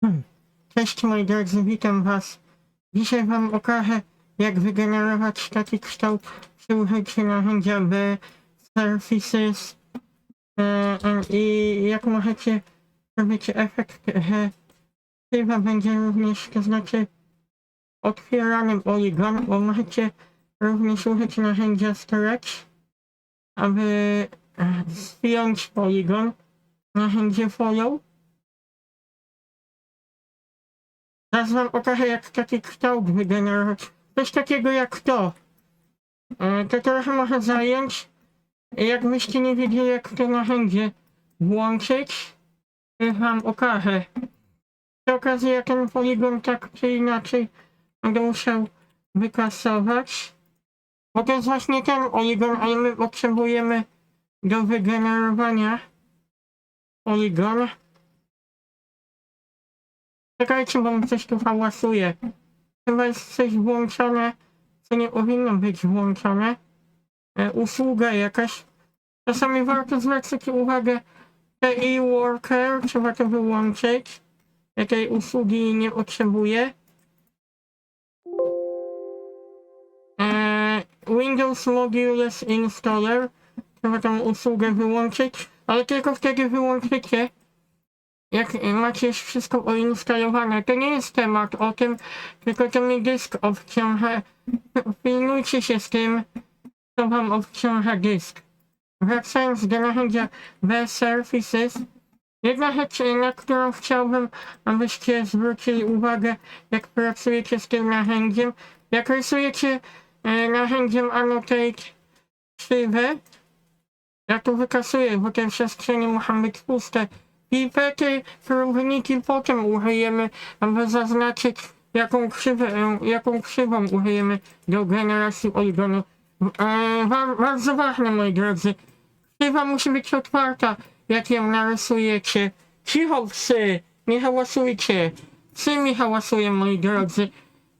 Hmm. Cześć moi drodzy, witam was. Dzisiaj wam okażę jak wygenerować taki kształt przy użyciu narzędzia B Surfaces e, e, i jak możecie zrobić efekt, że szyba będzie również, to znaczy otwierany poligon, bo możecie również użyć narzędzia Stretch, aby e, zdjąć poligon, narzędzie Follow Wam pokażę jak taki kształt wygenerować. Coś takiego jak to. E, To trochę może zająć. Jakbyście nie wiedzieli jak to narzędzie włączyć, to wam okażę. Przy okazji ja ten poligon tak czy inaczej będę musiał wykasować. Bo to jest właśnie ten poligon, ale my potrzebujemy do wygenerowania poligon. Czekajcie, bo mi coś tu hałasuje. Chyba jest coś włączone, co nie powinno być włączone. E, usługa jakaś. Czasami warto zwracać uwagę, że e-worker trzeba to wyłączyć. Ja tej usługi nie potrzebuję. E, Windows Modules Installer. Trzeba tą usługę wyłączyć, ale tylko wtedy wyłączycie, jak macie już wszystko poinstalowane, to nie jest temat o tym, tylko to mi dysk obciąża. Pilnujcie się z tym, co wam obciąża dysk. Wracając do narzędzia Surfaces, jedna rzecz, na którą chciałbym, abyście zwrócili uwagę, jak pracujecie z tym narzędziem, jak rysujecie e, narzędziem Annotate krzywę, ja tu wykasuję, bo te przestrzenie muszą być puste. Pipety, próbniki potem użyjemy, aby zaznaczyć jaką krzywę, jaką krzywą użyjemy do generacji poligonu. E, bardzo ważne moi drodzy. Krzywa musi być otwarta, jak ją narysujecie. Cicho psy, nie hałasujcie. Psy mi hałasują moi drodzy.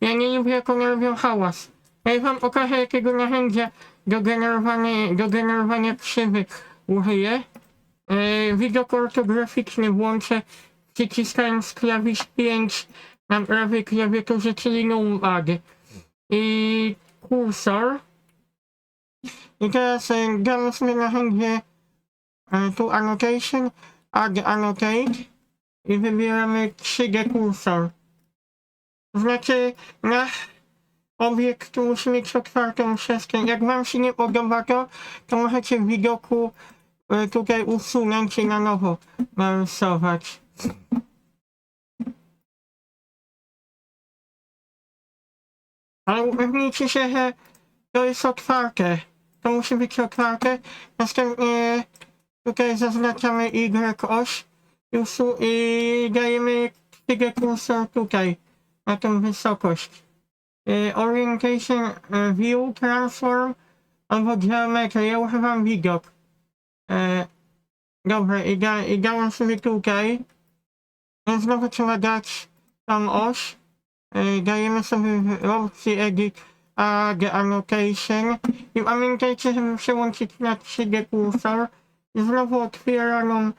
Ja nie lubię jak one robią hałas. Ja wam pokażę jakiego narzędzia do generowania, do generowania krzywy użyję. E, widok ortograficzny włączę przyciskając klawisz 5 na prawej klawiaturze, czyli numpad. I kursor. I teraz damy sobie narzędzie e, tu annotation, add annotate i wybieramy 3D kursor. Znaczy nasz obiekt musi mieć otwartą przestrzeń. Jak wam się nie podoba to, to możecie w widoku tutaj usunąć i na nowo narysować. Ale upewnijcie się, że to jest otwarte. To musi być otwarte. Następnie tutaj zaznaczamy Y oś i, i dajemy stygę kursor tutaj, na tą wysokość. Y, Orientation y, View Transform albo Geometry. Ja używam widok. E, Dobra, i, da, i dałem sobie tutaj. No znowu trzeba dać tam oś. E, dajemy sobie w opcji Edit Add Annotation. I pamiętajcie, żeby przełączyć na 3D kursor. I znowu otwieraną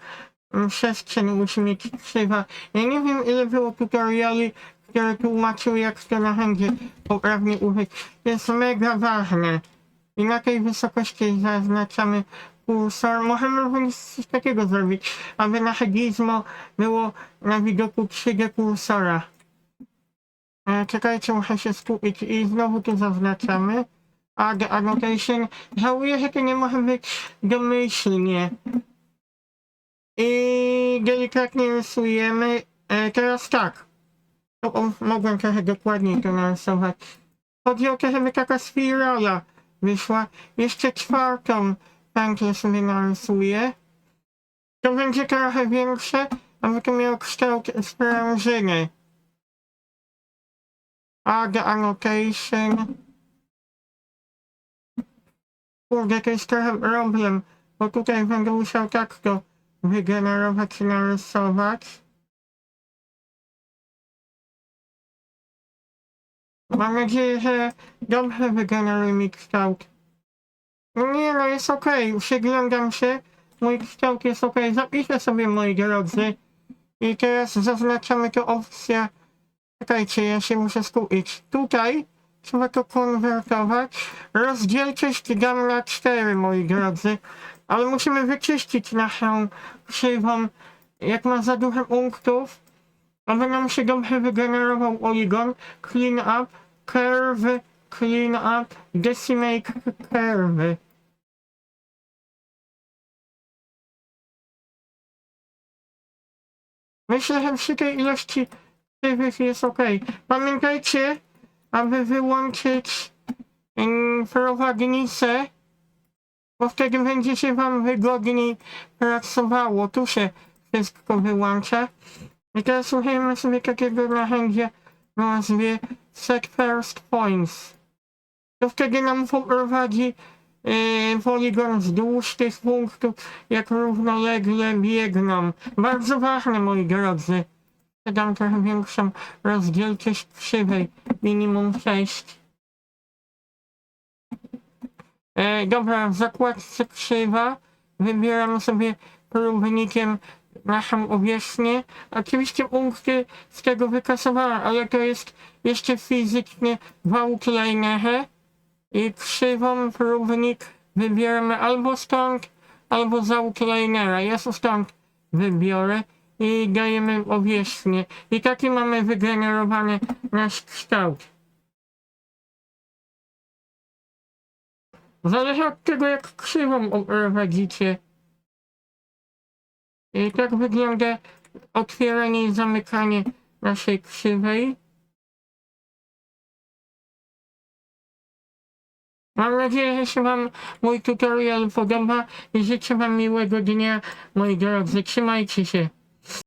mm, przestrzeń mieć krzywa. Ja nie wiem ile było tutoriali, które tłumaczyły jak to narzędzie poprawnie użyć. To jest mega ważne. I na tej wysokości zaznaczamy kursor. Możemy również coś takiego zrobić, aby nasze gizmo było na widoku 3D kursora. E, czekajcie, muszę się skupić i znowu tu zaznaczamy. Add annotation. Żałuję, że to nie może być domyślnie. I delikatnie rysujemy. E, teraz tak. O, o, mogłem trochę dokładniej to narysować. Chodzi o to, żeby taka spirala wyszła. Jeszcze czwartą pętlę sobie narysuję. To będzie trochę większe, aby to miało kształt sprężyny. Add annotation. Kurde, to jest trochę problem, bo tutaj będę musiał tak to wygenerować i narysować. Mam nadzieję, że dobrze wygeneruje mi kształt. Nie, no jest okej, przyglądam się. Mój kształt jest okej. Zapiszę sobie, moi drodzy. I teraz zaznaczamy tu opcję. Czekajcie, ja się muszę skupić. Tutaj trzeba to konwertować. Rozdzielczość dam na 4, moi drodzy. Ale musimy wyczyścić naszą krzywą. Jak ma za dużo punktów, aby nam się dobrze wygenerował poligon. Clean up, curve, clean up, decimate curve. Myślę, że przy tej ilości krzywych jest ok. Pamiętajcie, aby wyłączyć mm, prowadnicę, bo wtedy będzie się wam wygodniej pracowało. Tu się wszystko wyłącza. I teraz słuchajmy sobie takiego narzędzia o nazwie Set First Points. To wtedy nam poprowadzi poligon wzdłuż tych punktów, jak równolegle biegną. Bardzo ważne, moi drodzy. Dam trochę większą rozdzielczość krzywej, minimum 6. E, dobra, w zakładce krzywa wybieram sobie próbnikiem naszą powierzchnię. Oczywiście punkty z tego wykasowałem, ale to jest jeszcze fizycznie w outlinerze. I krzywą próbnik wybieramy albo stąd, albo z outlinera. Ja stąd wybiorę i dajemy powierzchnię. I taki mamy wygenerowany nasz kształt. Zależy od tego, jak krzywą prowadzicie. I tak wygląda otwieranie i zamykanie naszej krzywej. Mam nadzieję, że się Wam mój tutorial podoba i życzę Wam miłego dnia, moi drodzy. Trzymajcie się.